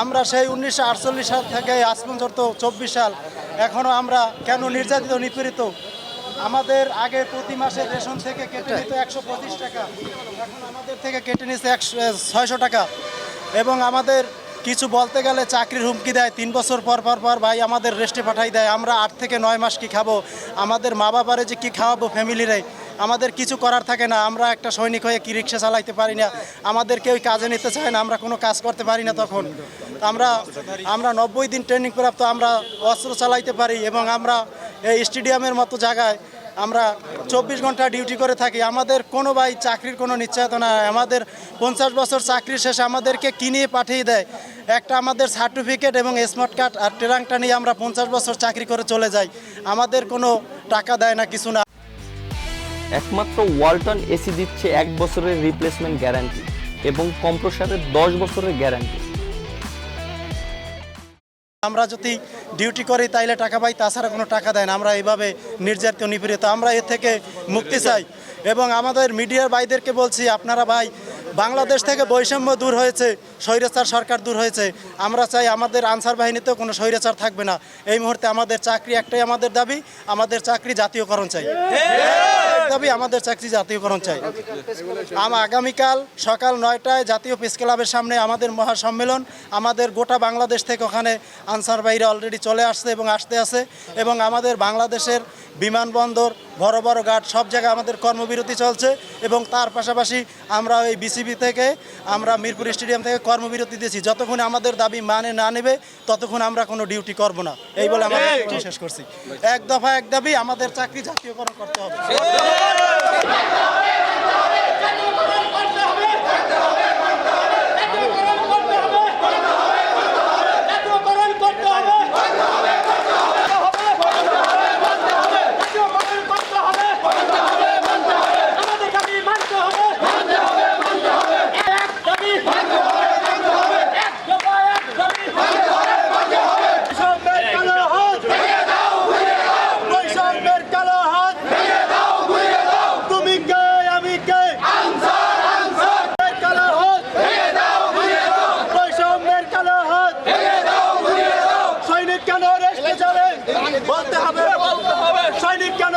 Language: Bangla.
আমরা সেই উনিশশো আটচল্লিশ সাল থেকে আজ পর্যন্ত চব্বিশ সাল এখনও আমরা কেন নির্যাতিত, নিপীড়িত? আমাদের আগে প্রতি মাসে রেশন থেকে কেটে নিত একশো পঁচিশ টাকা, এখন আমাদের থেকে কেটে নিচ্ছে একশো ছয়শো টাকা। এবং আমাদের কিছু বলতে গেলে চাকরির হুমকি দেয়, তিন বছর পর পর পর ভাই আমাদের রেস্টে পাঠাই দেয়, আমরা আট থেকে নয় মাস কি খাব? আমাদের মা বাবারে যে কি খাওয়াবো ফ্যামিলিরে আমাদের কিছু করার থাকে না, আমরা একটা সৈনিক হয়ে কি রিক্সা চালাইতে পারি না, আমাদের কেউ কাজে নিতে চায় না, আমরা কোনো কাজ করতে পারি না তখন। আমরা আমরা নব্বই দিন ট্রেনিং প্রাপ্ত, আমরা অস্ত্র চালাইতে পারি এবং আমরা এই স্টেডিয়ামের মতো জায়গায় আমরা চব্বিশ ঘণ্টা ডিউটি করে থাকি। আমাদের কোনো ভাই চাকরির কোনো নিশ্চয়তা না আমাদের পঞ্চাশ বছর চাকরি শেষে আমাদেরকে কিনে পাঠিয়ে দেয়। একটা আমাদের সার্টিফিকেট এবং স্মার্ট কার্ড আর ট্রাঙ্কটা নিয়ে আমরা পঞ্চাশ বছর চাকরি করে চলে যাই। আমাদের কোনো টাকা দেয় না, কিছু না। একমাত্র ওয়ালটন এসি দিচ্ছে এক বছরের রিপ্লেসমেন্ট গ্যারান্টি এবং কম্প্রসারের দশ বছরের গ্যারান্টি আমরা যদি ডিউটি করি তাইলে টাকা পাই তাছাড়া কোনো টাকা দেয় না। আমরা এইভাবে নির্যাতিত নিপীড়িত আমরা এর থেকে মুক্তি চাই। এবং আমাদের মিডিয়ার ভাইদেরকে বলছি আপনারা ভাই বাংলাদেশ থেকে বৈষম্য দূর হয়েছে স্বৈরাচার সরকার দূর হয়েছে। আমরা চাই আমাদের আনসার বাহিনীতেও কোনো স্বৈরাচার থাকবে না। এই মুহূর্তে আমাদের চাকরি একটাই আমাদের দাবি আমাদের চাকরি জাতীয়করণ চাই। দাবি আমাদের চাকরি জাতীয়করণ চাই। আম আগামীকাল সকাল নয়টায় জাতীয় প্রেস ক্লাবের সামনে আমাদের মহাসম্মেলন। আমাদের গোটা বাংলাদেশ থেকে ওখানে আনসার বাইরে অলরেডি চলে আসছে এবং আসতে আছে এবং আমাদের বাংলাদেশের বিমানবন্দর বড় বড় গার্ড সব জায়গায় আমাদের কর্মবিরতি চলছে এবং তার পাশাপাশি আমরা ওই বিসিবি থেকে আমরা মিরপুর স্টেডিয়াম থেকে কর্মবিরতি দিয়েছি। যতক্ষণ আমাদের দাবি মানে না নেবে ততক্ষণ আমরা কোনো ডিউটি করব না। এই বলে আমরা শেষ করছি। এক দফা এক দাবি আমাদের চাকরি জাতীয়করণ করতে হবে। বলতে হবে। বলতে হবে সৈনিক কেন